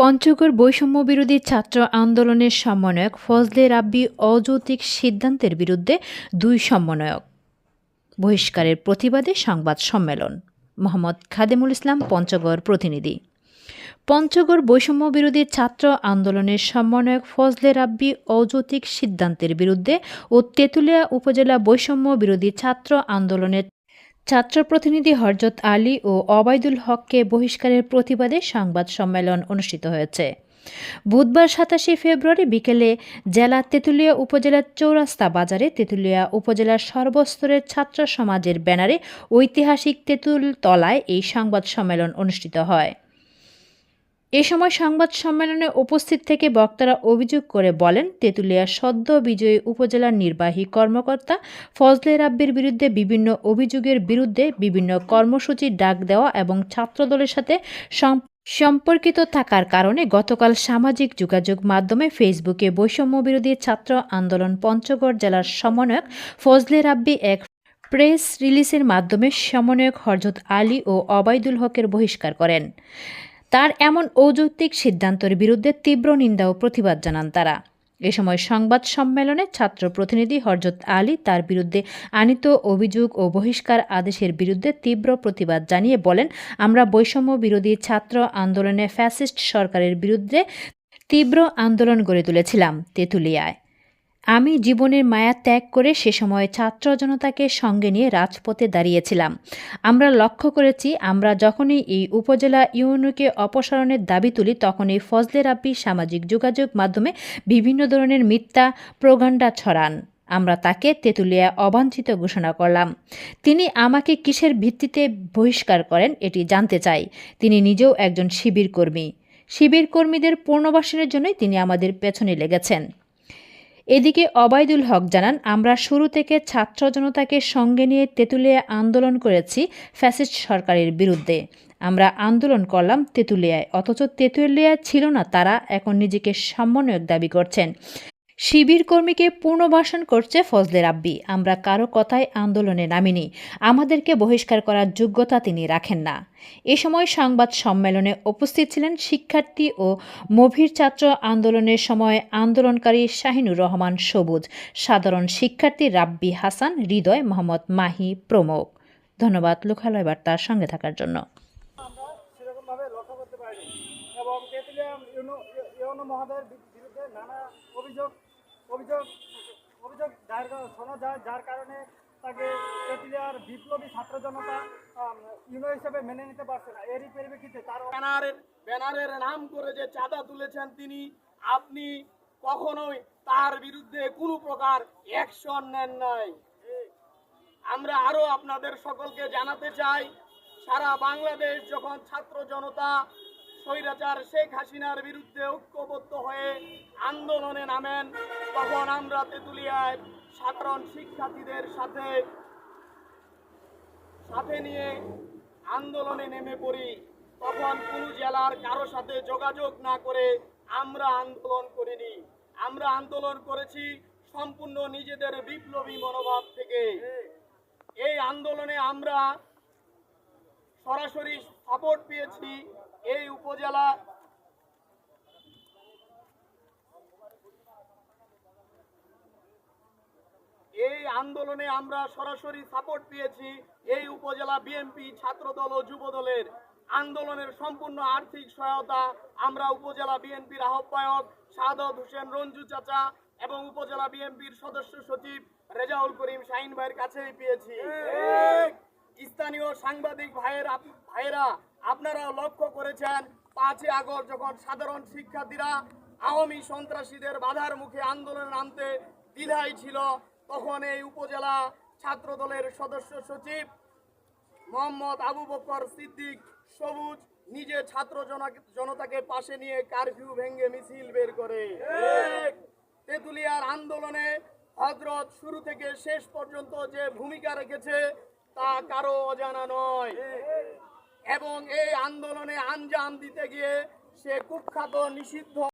পঞ্চগড় বৈষম্য বিরোধী ছাত্র আন্দোলনের সমন্বয়ক ফজলে রাব্বি অযৌতিক সিদ্ধান্তের বিরুদ্ধে দুই সমন্বয়ক। বহিষ্কারের প্রতিবাদে সংবাদ সম্মেলন। মোহাম্মদ খাদেমুল ইসলাম, পঞ্চগড় প্রতিনিধি। পঞ্চগড় বৈষম্য বিরোধী ছাত্র আন্দোলনের সমন্বয়ক ফজলে রাব্বি অযৌক্তিক সিদ্ধান্তের বিরুদ্ধে ও তেঁতুলিয়া উপজেলা বৈষম্য বিরোধী ছাত্র আন্দোলনের ছাত্র প্রতিনিধি হরজত আলী ও অবায়দুল হককে বহিষ্কারের প্রতিবাদে সংবাদ সম্মেলন অনুষ্ঠিত হয়েছে। বুধবার সাতাশে ফেব্রুয়ারি বিকেলে জেলা তেঁতুলিয়া উপজেলার চৌরাস্তা বাজারে তেঁতুলিয়া উপজেলার সর্বস্তরের ছাত্র সমাজের ব্যানারে ঐতিহাসিক তেঁতুল তলায় এই সংবাদ সম্মেলন অনুষ্ঠিত হয়। এ সময় সংবাদ সম্মেলনে উপস্থিত থেকে বক্তারা অভিযোগ করে বলেন তেঁতুলিয়া সদ্য বিজয়ী উপজেলার নির্বাহী কর্মকর্তা ফজলে রাব্বির বিরুদ্ধে বিভিন্ন অভিযোগের বিরুদ্ধে বিভিন্ন কর্মসূচির ডাক দেওয়া এবং ছাত্রদলের সাথে সম্পর্কিত থাকার কারণে গতকাল সামাজিক যোগাযোগ মাধ্যমে ফেসবুকে বৈষম্য বিরোধী ছাত্র আন্দোলন পঞ্চগড় জেলার সমন্বয়ক ফজলে রাব্বি এক প্রেস রিলিজের মাধ্যমে সমন্বয়ক হরজত আলী ও অবায়দুল হকের বহিষ্কার করেন। তার এমন অযৌক্তিক সিদ্ধান্তের বিরুদ্ধে তীব্র নিন্দা ও প্রতিবাদ জানান তারা। এ সময় সংবাদ সম্মেলনে ছাত্র প্রতিনিধি হরজত আলী তার বিরুদ্ধে আনিত অভিযোগ ও বহিষ্কার আদেশের বিরুদ্ধে তীব্র প্রতিবাদ জানিয়ে বলেন, আমরা বৈষম্য বিরোধী ছাত্র আন্দোলনে ফ্যাসিস্ট সরকারের বিরুদ্ধে তীব্র আন্দোলন গড়ে তুলেছিলাম তেঁতুলিয়ায়। আমি জীবনের মায়া ত্যাগ করে সে সময় ছাত্র জনতাকে সঙ্গে নিয়ে রাজপথে দাঁড়িয়েছিলাম। আমরা লক্ষ্য করেছি, আমরা যখনই এই উপজেলা ইউনুকে অপসারণের দাবি তুলি, তখনই ফজলে রাব্বি সামাজিক যোগাযোগ মাধ্যমে বিভিন্ন ধরনের মিথ্যা প্রোগান্ডা ছড়ান। আমরা তাকে তেঁতুলিয়া অবাঞ্ছিত ঘোষণা করলাম। তিনি আমাকে কিসের ভিত্তিতে বহিষ্কার করেন এটি জানতে চাই। তিনি নিজেও একজন শিবির কর্মী শিবির কর্মীদের পুনর্বাসনের জন্যই তিনি আমাদের পেছনে লেগেছেন। এদিকে অবায়দুল হক জানান, আমরা শুরু থেকে ছাত্র জনতাকে সঙ্গে নিয়ে তেঁতুলিয়া আন্দোলন করেছি ফ্যাসিস্ট সরকারের বিরুদ্ধে। আমরা আন্দোলন করলাম তেঁতুলিয়ায়, অথচ তেঁতুলিয়া ছিল না, তারা এখন নিজেকে সমন্বয়ক দাবি করছেন। শিবির কর্মীকে পুনর্বাসন করছে ফজলে রাব্বি। আমরা কারও কথায় আন্দোলনে নামিনি। আমাদেরকে বহিষ্কার করার যোগ্যতা তিনি রাখেন না। এ সময় সংবাদ সম্মেলনে উপস্থিত ছিলেন শিক্ষার্থী ও মভির ছাত্র আন্দোলনের সময় আন্দোলনকারী শাহিনুর রহমান সবুজ। সাধারণ শিক্ষার্থী রাব্বি হাসান, হৃদয় মোহাম্মদ মাহি প্রমুখ। ধন্যবাদ লোকালয় বার্তার সঙ্গে থাকার জন্য। অভিযোগ অভিযোগ অভিযোগ দায়ের শোনা যায়, যার কারণে তাকে তেঁতুলিয়ার বিপ্লবী ছাত্র জনতা ইউনো হিসেবে মেনে নিতে পারছে না। এরই পরিপ্রেক্ষিতে তার ব্যানারের ব্যানারের নাম করে যে চাঁদা তুলেছেন তিনি, আপনি কখনোই তার বিরুদ্ধে কোনো প্রকার অ্যাকশন নেন নাই। আমরা আরও আপনাদের সকলকে জানাতে চাই, সারা বাংলাদেশ যখন ছাত্র জনতা স্বৈরাচার শেখ হাসিনার বিরুদ্ধে ঐক্যবদ্ধ হয়ে আন্দোলনে নামেন। তখন আমরা তেঁতুলিয়ায় সাধারণ শিক্ষার্থীদের সাথে সাথে নিয়ে আন্দোলনে নেমে পড়ি। তখন কোন জেলার কারও সাথে যোগাযোগ না করে আমরা আন্দোলন করিনি। আমরা আন্দোলন করেছি সম্পূর্ণ নিজেদের বিপ্লবী মনোভাব থেকে। এই আন্দোলনে আমরা সরাসরি সাপোর্ট পেয়েছি। এই উপজেলা এই আন্দোলনে আমরা সরাসরি সাপোর্ট পেয়েছি এই উপজেলা বিএনপি, ছাত্রদল ও যুব দলের আন্দোলনের সম্পূর্ণ আর্থিক সহায়তা আমরা উপজেলা বিএনপির আহ্বায়ক সাদত হোসেন রঞ্জু চাচা এবং উপজেলা বিএনপির সদস্য সচিব রেজাউল করিম শাহিন ভাইয়ের কাছেই পেয়েছি। স্থানীয় সাংবাদিক ভাইয়ের ভাইয়েরা আপনারাও লক্ষ্য করেছেন পাঁচই আগস্ট যখন সাধারণ শিক্ষার্থীরা আওয়ামী সন্ত্রাসীদের বাধার মুখে আন্দোলনে নামতে দ্বিধায় ছিল তখন এই উপজেলা ছাত্র দলের সদস্য সচিব মোহাম্মদ আবু বকর সিদ্দিক সবুজ নিজে ছাত্র জনতাকে পাশে নিয়ে কারফিউ ভেঙে মিছিল বের করে। তেঁতুলিয়ার আন্দোলনে হজরত শুরু থেকে শেষ পর্যন্ত যে ভূমিকা রেখেছে তা কারও অজানা নয়। এবং এই আন্দোলনে আঞ্জাম দিতে গিয়ে সে কুখ্যাত নিষিদ্ধ